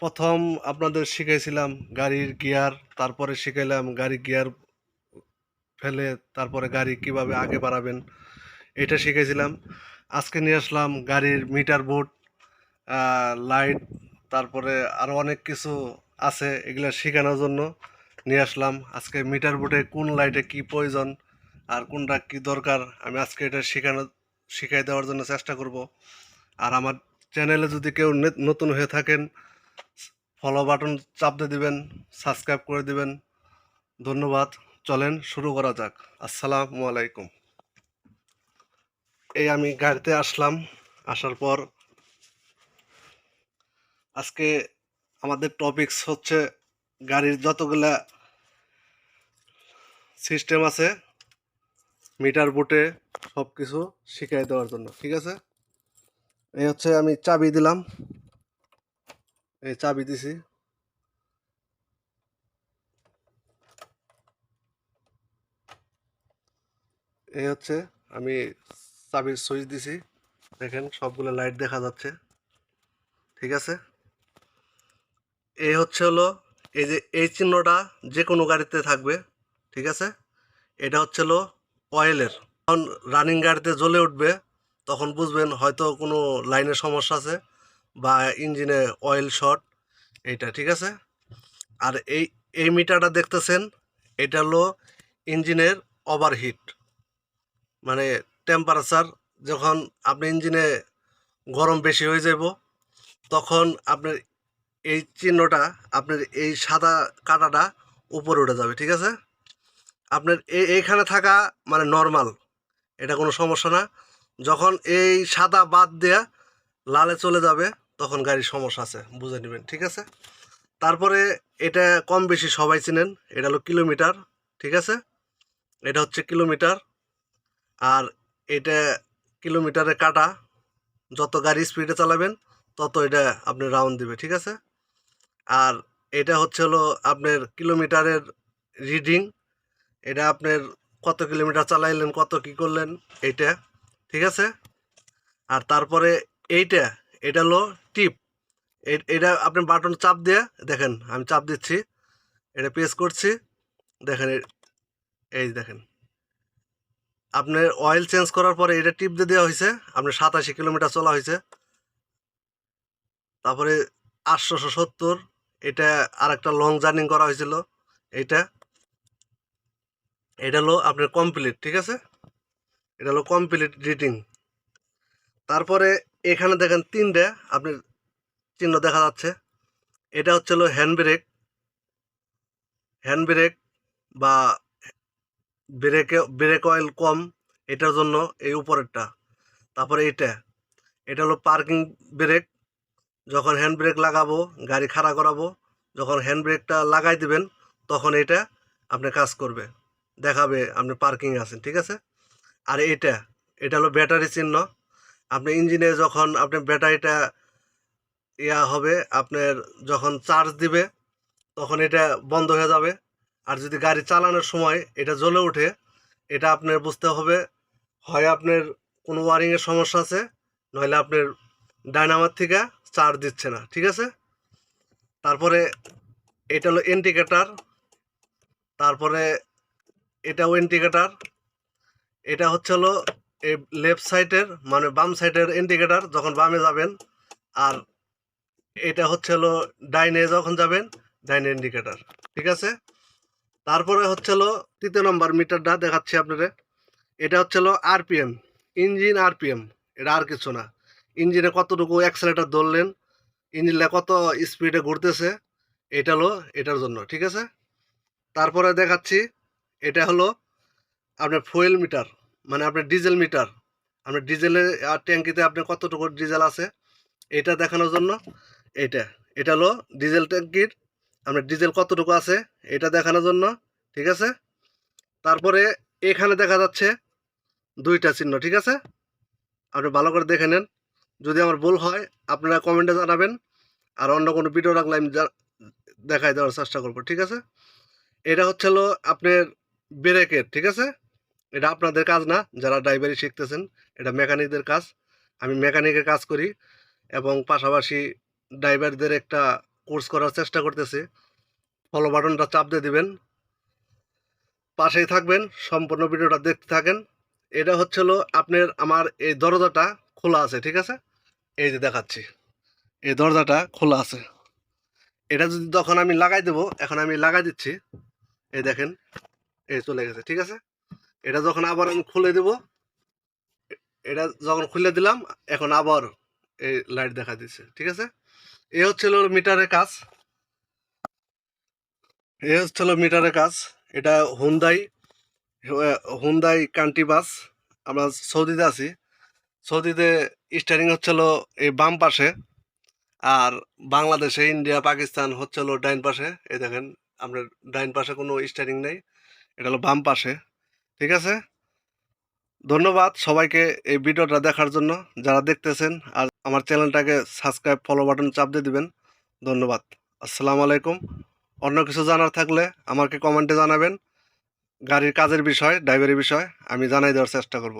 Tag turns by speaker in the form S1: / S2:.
S1: প্রথম আপনাদের শিখাইছিলাম গাড়ির গিয়ার, তারপরে শিখাইলাম গাড়ির গিয়ার ফেলে, তারপরে গাড়ি কীভাবে আগে বাড়াবেন, এটা শিখেছিলাম আজকে নিয়ে আসলাম গাড়ির মিটার বোর্ড লাইট, তারপরে আরও অনেক কিছু আছে এগুলো শেখানোর জন্য নিয়ে আসলাম। আজকে মিটার বোর্ডে কোন লাইটে কি প্রয়োজন আর কোনটা কি দরকার, আমি আজকে এটা শেখানো, শিখাই দেওয়ার জন্য চেষ্টা করব। আর আমার চ্যানেলে যদি কেউ নতুন হয়ে থাকেন ফলো বাটন চাপ দিয়ে দিবেন সাবস্ক্রাইব করে দিবেন। ধন্যবাদ। চলেন শুরু করা যাক। আসসালামু আলাইকুম। এই আমি গাড়িতে আসলাম, আসার পর আজকে আমাদের টপিকস হচ্ছে গাড়ির যতগুলা সিস্টেম আছে মিটার বুটে সব কিছু শিখাই দেওয়ার জন্য, ঠিক আছে? এই হচ্ছে আমি চাবি দিলাম। এই চাবি দিছি। এই হচ্ছে আমি চাবির সুইচ দিছি। দেখেন সবগুলো লাইট দেখা যাচ্ছে। ঠিক আছে? এই হচ্ছে হলো এই যে এই চিহ্নটা যে কোনো গাড়িতে থাকবে। ঠিক আছে? এটা হচ্ছে হলো অয়েলের যখন রানিং গাড়িতে জ্বলে উঠবে, তখন বুঝবেন হয়তো কোনো লাইনের সমস্যা আছে। বা ইঞ্জিনে অয়েল শর্ট এইটা ঠিক আছে? আর এই এই মিটারটা দেখতেছেন, এটা হলো ইঞ্জিনের ওভারহিট মানে টেম্পারেচার যখন আপনি ইঞ্জিনে গরম বেশি হয়ে যাব তখন আপনার এই চিহ্নটা, আপনার এই সাদা কাটাটা উপরে উঠে যাবে, ঠিক আছে? আপনার এই এইখানে থাকা মানে নর্মাল এটা কোনো সমস্যা না। যখন এই সাদা বাদ দেয়া লালে চলে যাবে তখন গাড়ির সমস্যা আছে, বুঝে নেবেন, ঠিক আছে? তারপরে এটা কম বেশি সবাই চিনেন, এটা হলো কিলোমিটার, ঠিক আছে? এটা হচ্ছে কিলোমিটার, আর এটা কিলোমিটারে কাটা, যত গাড়ি স্পিডে চালাবেন, তত এটা আপনি রাউন্ড দিবে, ঠিক আছে? আর এটা হচ্ছে হলো আপনার কিলোমিটারের রিডিং এটা আপনার কত কিলোমিটার চালাইলেন, কত কি করলেন, এইটা, ঠিক আছে? আর তারপরে এইটা, এটা হলো টিপ। এটা আপনি বাটন চাপ দিয়ে দেখেন, আমি চাপ দিচ্ছি। এটা প্রেস করছি। দেখেন এই দেখেন। আপনার অয়েল চেঞ্জ করার পরে এটা টিপ দিয়ে দেওয়া হয়েছে। আপনার সাতাশি কিলোমিটার চলা হয়েছে। তারপরে আটশোশো সত্তর, এটা আর একটা লং জার্নিং করা হয়েছিল। এইটা এটা হলো আপনার কমপ্লিট ঠিক আছে? এটা হলো কমপ্লিট রিডিং তারপরে এখানে দেখেন তিনটে আপনার চিহ্ন দেখা যাচ্ছে। এটা হচ্ছে হলো হ্যান্ড ব্রেক হ্যান্ড ব্রেক বা ব্রেকে ব্রেক অয়েল কম, এটার জন্য এই উপরেরটা। তারপরে এটা এটা হলো পার্কিং ব্রেক যখন হ্যান্ড ব্রেক লাগাবো, গাড়ি খাড়া করাবো, যখন হ্যান্ড ব্রেকটা লাগাই দিবেন, তখন এটা আপনি কাজ করবে। দেখাবে আপনি পার্কিং আছেন, ঠিক আছে? আর এটা এটা হলো ব্যাটারি চিহ্ন। আপনি ইঞ্জিনে যখন আপনি ব্যাটারিটা ইয়া হবে আপনার যখন চার্জ দিবে, তখন এটা বন্ধ হয়ে যাবে। আর যদি গাড়ি চালানোর সময় এটা জ্বলে ওঠে, এটা আপনার বুঝতে হবে, হয় আপনার কোনো ওয়ারিংয়ের সমস্যা আছে, নইলে আপনার ডায়নামার থেকে চার্জ দিচ্ছে না, ঠিক আছে? তারপরে এটা হলো ইন্ডিকেটার তারপরে এটাও ইন্ডিকেটার এটা হচ্ছে হলো এই লেফট সাইডের মানে বাম সাইডের ইন্ডিকেটার যখন বামে যাবেন, আর এটা হচ্ছে হলো ডাইনে যখন যাবেন ডাইনে ইন্ডিকেটার ঠিক আছে? তারপরে হচ্ছে হলো তৃতীয় নম্বর মিটারটা দেখাচ্ছি আপনাদের। এটা হচ্ছে হলো আরপিএম, ইঞ্জিন আরপিএম, এটা আর কিছু না। ইঞ্জিনে কতটুকু অ্যাক্সেলেটার ধরলেন, ইঞ্জিনটা কত স্পিডে ঘুরতেছে, এটা হলো এটার জন্য, ঠিক আছে? তারপরে দেখাচ্ছি, এটা হলো আপনার ফুয়েল মিটার মানে আপনার ডিজেল মিটার আপনার ডিজেলের ট্যাঙ্কিতে আপনার কতটুকু ডিজেল আছে, এটা দেখানোর জন্য। এটা এটা হলো ডিজেল ট্যাঙ্কির আপনার ডিজেল কতটুকু আছে এটা দেখানোর জন্য, ঠিক আছে? তারপরে এখানে দেখা যাচ্ছে দুইটা চিহ্ন, ঠিক আছে? আপনি ভালো করে দেখে নেন। যদি আমার ভুল হয়, আপনারা কমেন্টে জানাবেন। আর অন্য কোনো ভিডিও রাখলে আমি দেখাই দেওয়ার চেষ্টা করব, ঠিক আছে? এটা হচ্ছে হলো আপনার ব্রেকের, ঠিক আছে? এটা আপনাদের কাজ না, যারা ড্রাইভারি শিখতেছেন, এটা মেকানিকদের কাজ। আমি মেকানিকের কাজ করি এবং পাশাপাশি ড্রাইভারদের একটা কোর্স করার চেষ্টা করতেছি। ফলো বাটনটা চাপ দিয়ে দিবেন। পাশেই থাকবেন, সম্পূর্ণ ভিডিওটা দেখতে থাকেন। এটা হচ্ছে হলো আপনার, আমার এই দরজাটা খোলা আছে, ঠিক আছে? এই যে দেখাচ্ছি। এই দরজাটা খোলা আছে। এটা যদি তখন আমি লাগাই দেবো, এখন আমি লাগাই দিচ্ছি। এই দেখেন, এই চলে গেছে, ঠিক আছে? এটা যখন আবার আমি খুলে দেব এটা যখন খুলে দিলাম, এখন আবার এই লাইট দেখা দিচ্ছে, ঠিক আছে? এ হচ্ছিল মিটারের কাজ। এ হচ্ছিল মিটারের কাজ। এটা হুন্দাই হুন্দাই কান্টি বাস আমরা সৌদিতে আছি। সৌদিতে স্টারিং হচ্ছিল এই বাম পাশে। আর বাংলাদেশে ইন্ডিয়া পাকিস্তান হচ্ছে হলো ডাইন পাশে। এই দেখেন আপনার ডাইন পাশে কোনো স্টারিং নেই। এটা হলো বাম পাশে। ঠিক আছে? ধন্যবাদ সবাইকে এই ভিডিওটা দেখার জন্য। যারা দেখতেছেন, আর আমার চ্যানেলটাকে সাবস্ক্রাইব ফলো বাটন চাপ দিয়ে দিবেন, ধন্যবাদ। আসসালামু আলাইকুম। অন্য কিছু জানার থাকলে আমাকে কমেন্টে জানাবেন। গাড়ির কাজের বিষয় ড্রাইভারের বিষয়, আমি জানাই দেওয়ার চেষ্টা করব।